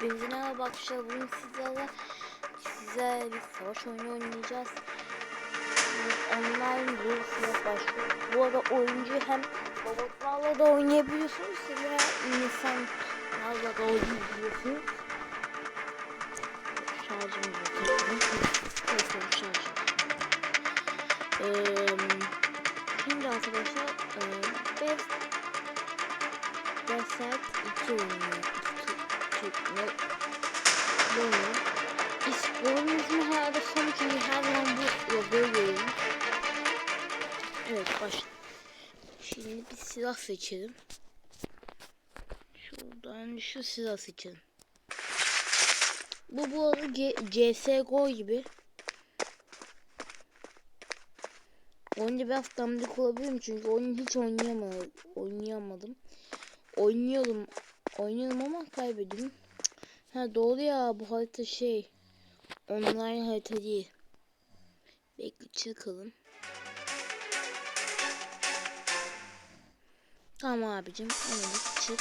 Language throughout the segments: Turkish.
Hepinize merhaba arkadaşlar. Bugün sizlerle size bir savaş oyunu oynayacağız. Online sınıf başlıyor. Bu arada oyuncu hem robotlarla da oynayabiliyorsunuz hem insanlarla da oynayabiliyorsunuz. Şarjımızı takalım. Telefon şarjı. Ee, şimdi arkadaşlar e, Best Reset 2 oynuyor. Türkme böyle. İsminin ismi herhalde son çünkü her zaman bu logoyu. Evet başla. Şimdi bir silah seçelim. Şuradan şu silah seçelim. Bu bu arada CSGO gibi. Oyunda biraz damlık olabilirim çünkü oyunu hiç oynayamadım. Oynayamadım. Oynuyorum. Oynuyorum ama kaybediyorum. Ha doğru ya bu harita şey. Online harita değil. Bekle çıkalım. Tamam abicim. Onu çık.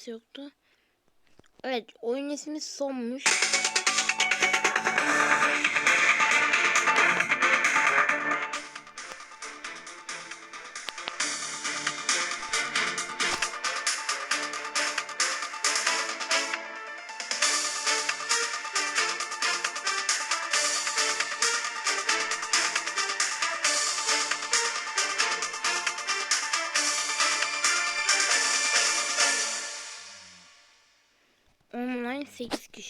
Kimse yoktu. Evet oyun ismi sonmuş.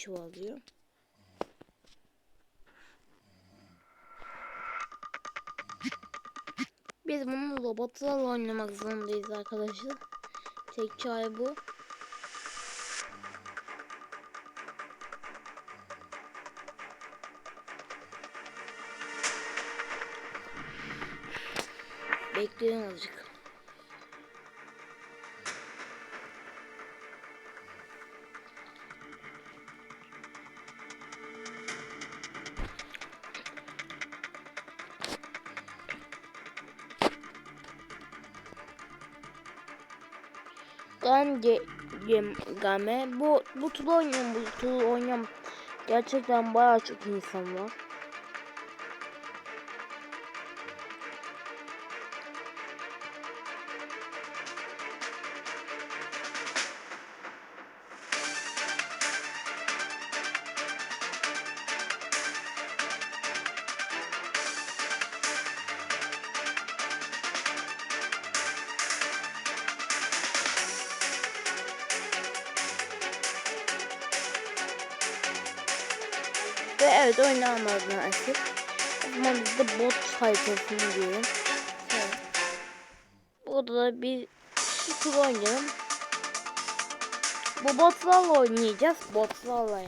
Kişi oluyor. Biz bunu robotlarla oynamak zorundayız arkadaşlar. Tek çare bu. Bekleyin azıcık. Game bu bu turu oynuyorum bu turu oynuyorum. Gerçekten bayağı çok insan var. Evet oynanmadı maalesef. O zaman biz de bot haritasını diyelim. Evet. Burada da bir tur oynayalım. Bu botlarla oynayacağız. Botlarla.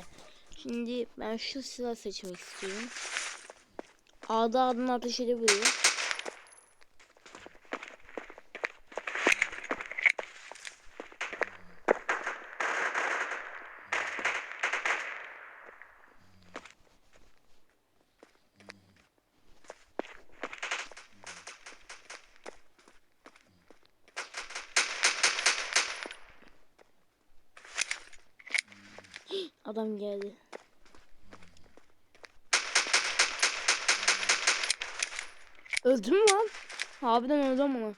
Şimdi ben şu silah seçmek istiyorum. A'da adını ateş edebiliyor. Adam geldi. Öldüm mü lan? Harbiden öldüm mü?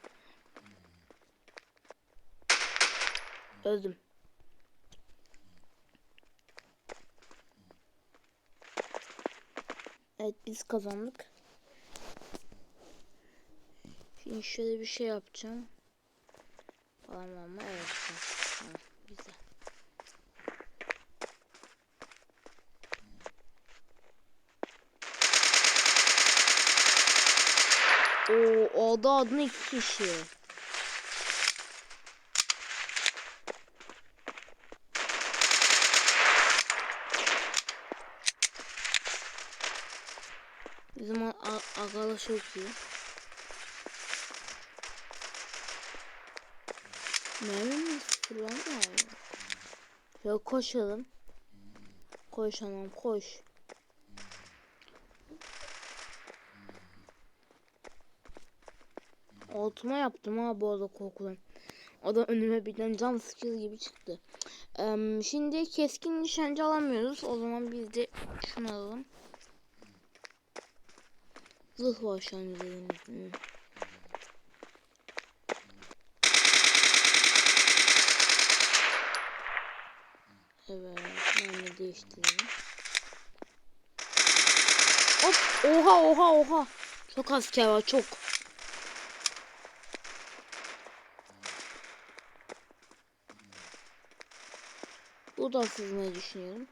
Öldüm. Evet biz kazandık. Şimdi şöyle bir şey yapacağım. Falan ama evet. Ha, güzel. Oo, da adına iki kişi. Bizim a- a- agalar çok iyi. Mermi mi sıfırlandı mı? Yok koşalım. Koş koş. Altıma yaptım ha bu arada korkudan. O da önüme birden cam sıkıyor gibi çıktı. Eee, şimdi keskin nişancı alamıyoruz. O zaman biz de şunu alalım. Zırh var şu an üzerimizde. Evet, de değiştirelim. Hop, oha oha oha. Çok asker var, çok. Bu da siz ne düşünüyorum?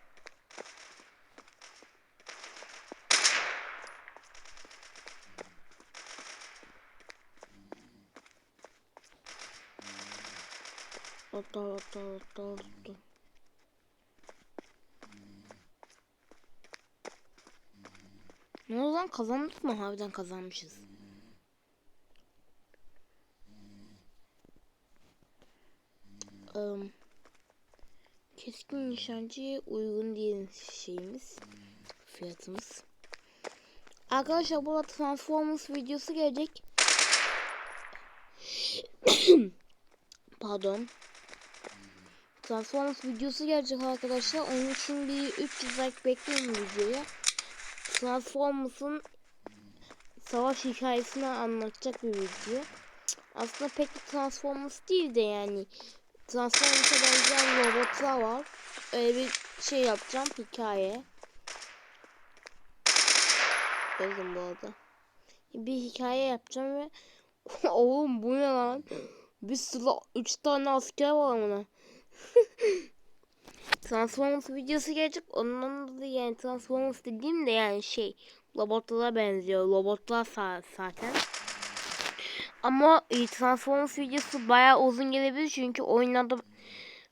Atla atla atla atla. Ne oldu lan kazandık mı? Harbiden kazanmışız. Nişancıya uygun değil şeyimiz. Fiyatımız. Arkadaşlar bu arada Transformers videosu gelecek. Pardon. Transformers videosu gelecek arkadaşlar. Onun için bir 300 like bekleyin videoya. Transformers'ın savaş hikayesini anlatacak bir video. Aslında pek de Transformers değil de yani Transformers'a benzeyen robotlar var. Öyle bir şey yapacağım hikaye. Öldüm bu arada. Bir hikaye yapacağım ve oğlum bu ne lan? Bir sürü 3 tane asker var buna. Transformers videosu gelecek. Ondan da yani Transformers dediğim de yani şey robotlara benziyor. Robotlar zaten. Ama e, Transformers videosu bayağı uzun gelebilir çünkü oynadım.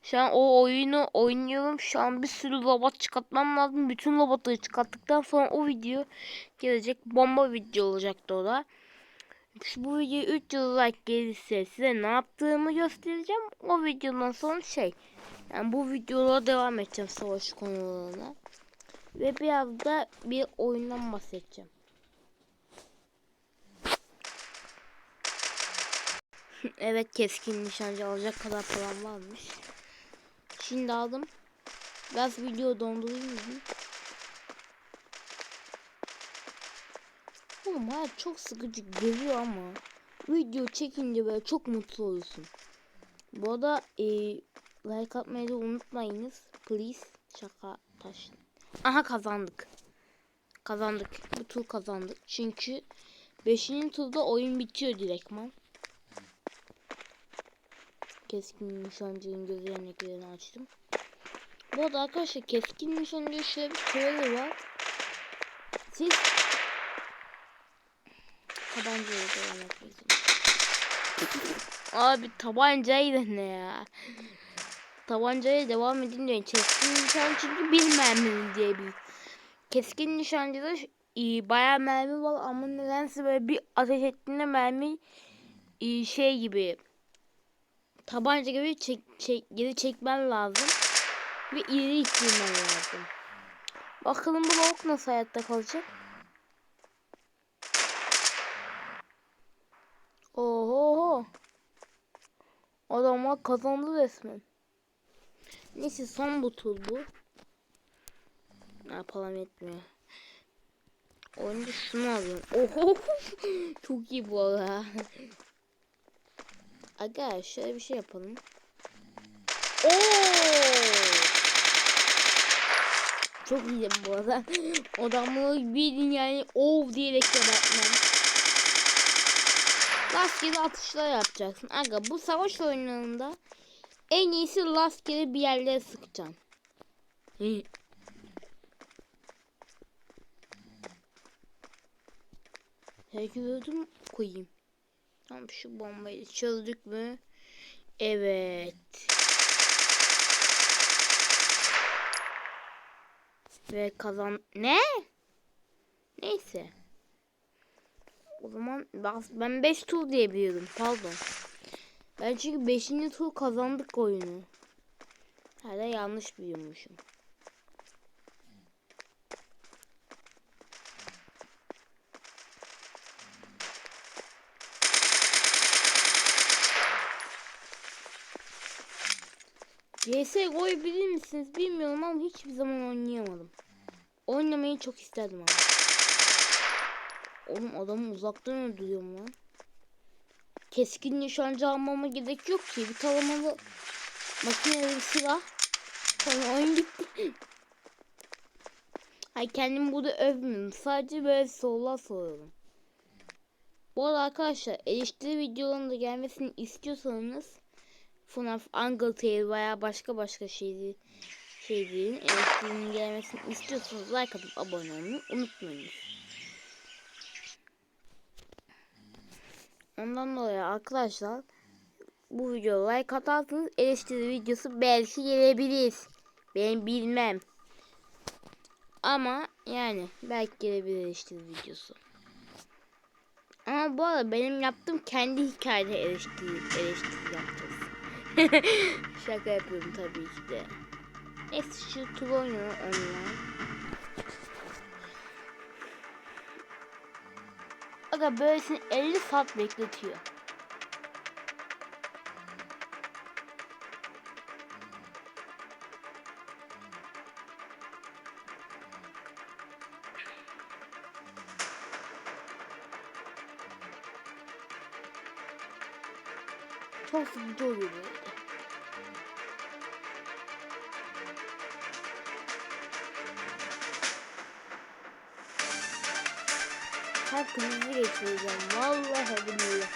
Şu an o oyunu oynuyorum. Şu an bir sürü robot çıkartmam lazım. Bütün robotları çıkarttıktan sonra o video gelecek. Bomba video olacaktı o da. Bu video 300 like gelirse size ne yaptığımı göstereceğim. O videodan sonra şey. Yani bu videolara devam edeceğim savaş konularına. Ve biraz da bir oyundan bahsedeceğim. evet keskin nişancı alacak kadar falan varmış. Şimdi aldım. Biraz video dondurayım dedim. Oğlum hayat çok sıkıcı geliyor ama video çekince böyle çok mutlu oluyorsun. Bu arada e, like atmayı da unutmayınız. Please. Şaka taş. Aha kazandık. Kazandık. Bu tur kazandık. Çünkü 5. turda oyun bitiyor direktman. Keskin nişancının göz örneklerini açtım. Bu arada arkadaşlar keskin nişancı şöyle bir trailer var. Siz tabancayla devam etmeyin. Abi tabancayla ne ya? Tabancaya devam edin diyor. Keskin nişancı çünkü bir merminin diye bir. Keskin nişancıda e, bayağı mermi var ama nedense böyle bir ateş ettiğinde mermi e, şey gibi tabanca gibi çek, çek, geri çekmen lazım. Ve ileri ittirmen lazım. Bakalım bu lavuk nasıl hayatta kalacak? Oho. Adamlar kazandı resmen. Neyse son bu tur bu. Ne yapalım etmiyor. Önce şunu alayım. Oho. Çok iyi bu arada. Aga şöyle bir şey yapalım. Oo! Çok iyi bu arada. Adamı bir yani ov diyerek yaratmam. Rastgele atışlar yapacaksın. Aga bu savaş oyunlarında en iyisi rastgele bir yerlere sıkacaksın. Herkes öldü mü? Koyayım. Tamam şu bombayı çözdük mü? Evet. Ve kazan... Ne? Neyse. O zaman ben- ben 5 tur diye biliyordum. Pardon. Ben çünkü 5. tur kazandık oyunu. Hala yanlış biliyormuşum. CSGO'yu bilir misiniz bilmiyorum ama hiçbir zaman oynayamadım. Oynamayı çok isterdim ama. Oğlum adamı uzaktan öldürüyorum lan. Keskin nişancı almama gerek yok ki. Bir taramalı makineli bir silah. Sonra oyun gitti. Ay kendimi burada övmüyorum. Sadece böyle sorular soruyorum. Bu arada arkadaşlar eleştiri videolarının da gelmesini istiyorsanız FNAF Undertale veya başka başka şeyleri şeylerin eleştirinin gelmesini istiyorsanız like atıp abone olmayı unutmayınız. Ondan dolayı arkadaşlar bu videoya like atarsanız eleştiri videosu belki gelebilir. Ben bilmem. Ama yani belki gelebilir eleştiri videosu. Ama bu arada benim yaptığım kendi hikayede eleştiri, eleştiri yapacağız. Şaka yapıyorum tabii ki de. Neyse şu tur oynuyor online. Aga böylesini 50 saat bekletiyor. Her krizi geçireceğim. Vallahi billahi.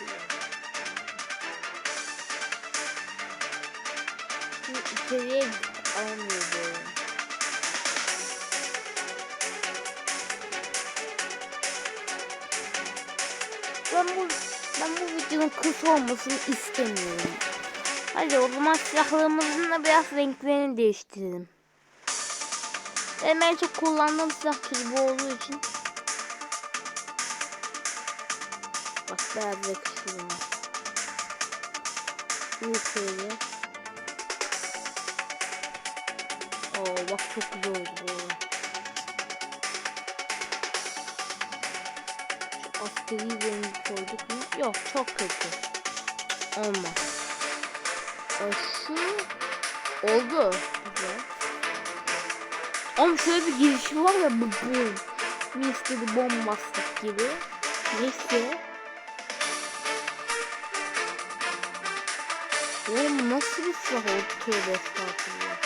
Şimdi içeriye almıyor böyle. Ben bu ben bu videonun kısa olmasını istemiyorum. Hadi o zaman silahlarımızın da biraz renklerini değiştirelim. Benim en çok kullandığım silah türü bu olduğu için Yakışıyor buna. Bir şöyle. Oo bak çok güzel oldu bu. Şu askeri rengi koyduk mu? Yok çok kötü. Olmaz. Şu oldu. Güzel. Ama şöyle bir girişi var ya bu bu. Mystery bombastik gibi. Neyse. Oğlum nasıl bir silah oldu tövbe estağfurullah.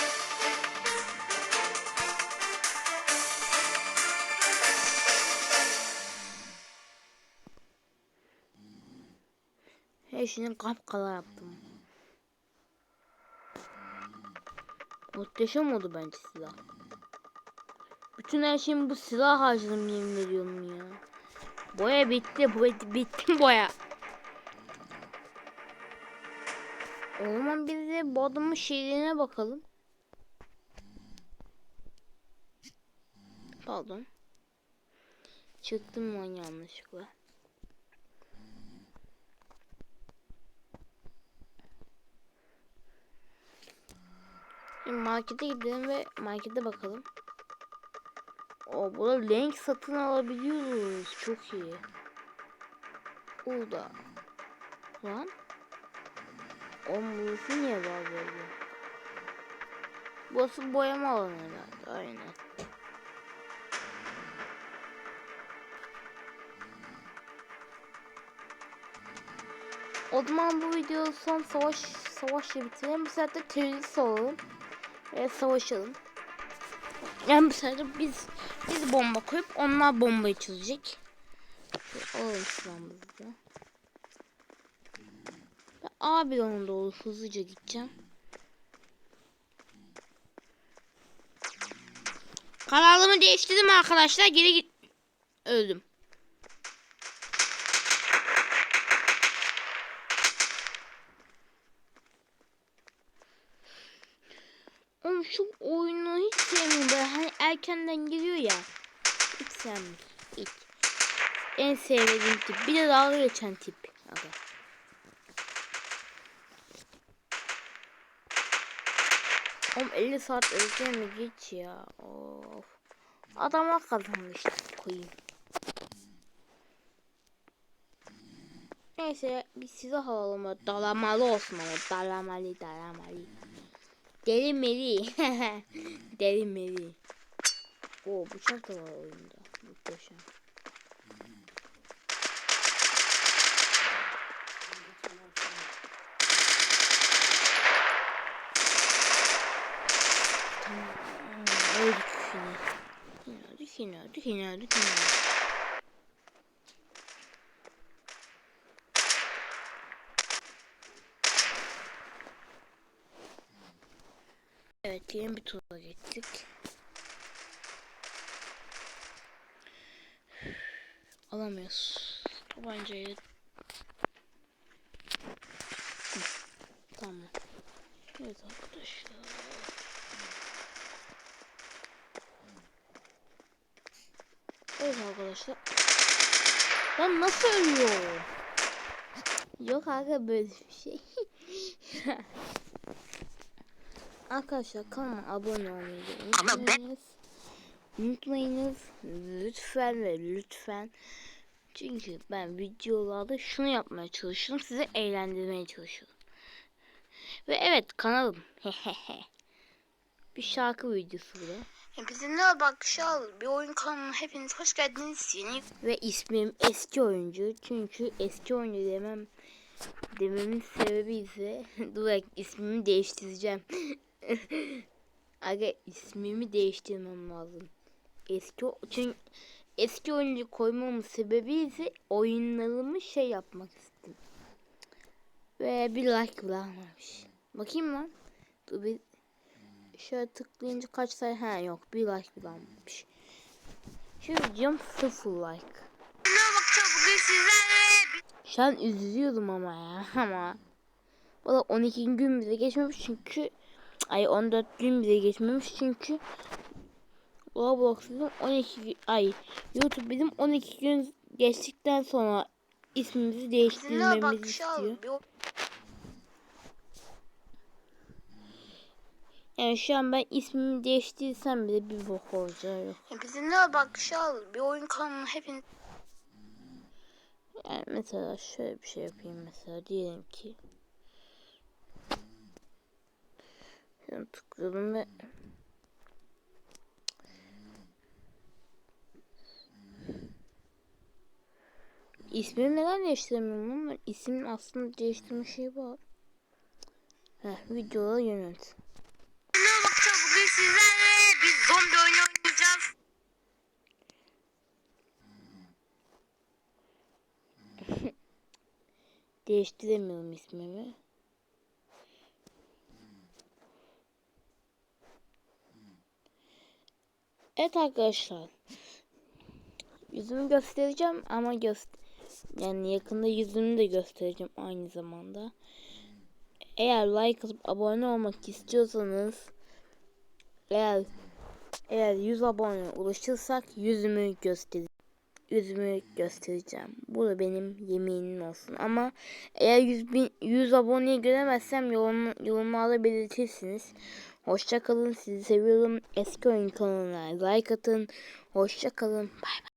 Her şeyini kapkala yaptım. Muhteşem oldu bence silah. Bütün her şeyimi bu silah harcadım yemin ediyorum ya. Boya bitti, boya bitti boya. O zaman biz de bu adamın şeylerine bakalım. Pardon. Çıktım lan yanlışlıkla. Şimdi markete gidelim ve markete bakalım. O burada renk satın alabiliyoruz. Çok iyi. Burada. Lan. Oğlum burası niye var böyle? Burası boyama alanı herhalde. Aynen. O zaman bu videoyu son savaş savaşla bitirelim. Bu sefer de terörist olalım. Ve savaşalım. Yani bu sefer biz biz bomba koyup onlar bombayı çözecek. Şöyle alalım silahımızı da. Ben A bloğuna doğru hızlıca gideceğim. Kararımı değiştirdim arkadaşlar. Geri git. Öldüm. Oğlum şu oyunu hiç sevmiyorum. Böyle hani erkenden geliyor ya. Hiç sevmiyorum. Hiç. en sevmediğim tip. Bir de dalga geçen tip. Aga. Oğlum 50 saat özlem mi geç ya. Of. Adamlar kazandı işte koyayım. Neyse biz size alalım. o Dalamalı olsun ama dalamalı dalamalı. Deli meli. Deli meli. Oo bıçak da var oyunda. Muhteşem. Tamam. Öldük yine. Öldük yine öldük yine öldük yine öldük. Evet yeni bir tura gittik. Alamıyoruz. Tabancayı. Hı, Tamam. Evet arkadaşlar. Evet arkadaşlar. Ben nasıl ölüyorum? Yok aga böyle bir şey. Arkadaşlar kanalıma abone olmayı unutmayınız. Unutmayınız. Lütfen ve lütfen. Çünkü ben videolarda şunu yapmaya çalışıyorum. Sizi eğlendirmeye çalışıyorum. Ve evet kanalım. bir şarkı videosu bu bak şu an bir oyun kanalına hepiniz hoş geldiniz. Yeni Ve ismim eski oyuncu. Çünkü eski oyuncu demem dememin sebebi ise dur ismimi değiştireceğim. Aga ismimi değiştirmem lazım. Eski çünkü eski oyuncu koymamın sebebi ise oyunlarımı şey yapmak istedim. Ve bir like bırakmamış. Bakayım lan. Dur bir şöyle tıklayınca kaç sayı ha yok bir like bırakmamış. Şu videom sıfır like. Şu an üzülüyorum ama ya ama. Valla 12 gün bile geçmemiş çünkü ay 14 gün bile geçmemiş çünkü Roblox bizim 12 gün- ay YouTube bizim 12 gün geçtikten sonra ismimizi değiştirmemizi istiyor. an bir o- Yani şu an ben ismimi değiştirsem bile bir bok olacağı yok. Bizimle bak şu an bir oyun kanalına hepiniz Yani mesela şöyle bir şey yapayım mesela diyelim ki Şunu tıkladım ve İsmimi neden değiştiremiyorum ama ismin aslında değiştirme şeyi var. Heh, videoya yönelt. Sizlerle biz zombi oyunu oynayacağız. Değiştiremiyorum ismimi. Evet arkadaşlar. Yüzümü göstereceğim ama göster yani yakında yüzümü de göstereceğim aynı zamanda. Eğer like atıp abone olmak istiyorsanız eğer eğer 100 abone ulaşırsak yüzümü göster yüzümü göstereceğim. Bu da benim yeminim olsun. Ama eğer 100, bin, 100 aboneyi göremezsem yorum, yorumlarda belirtirsiniz. Hoşça kalın. Sizi seviyorum. Eski oyun kanalına like atın. Hoşça kalın. Bay bay.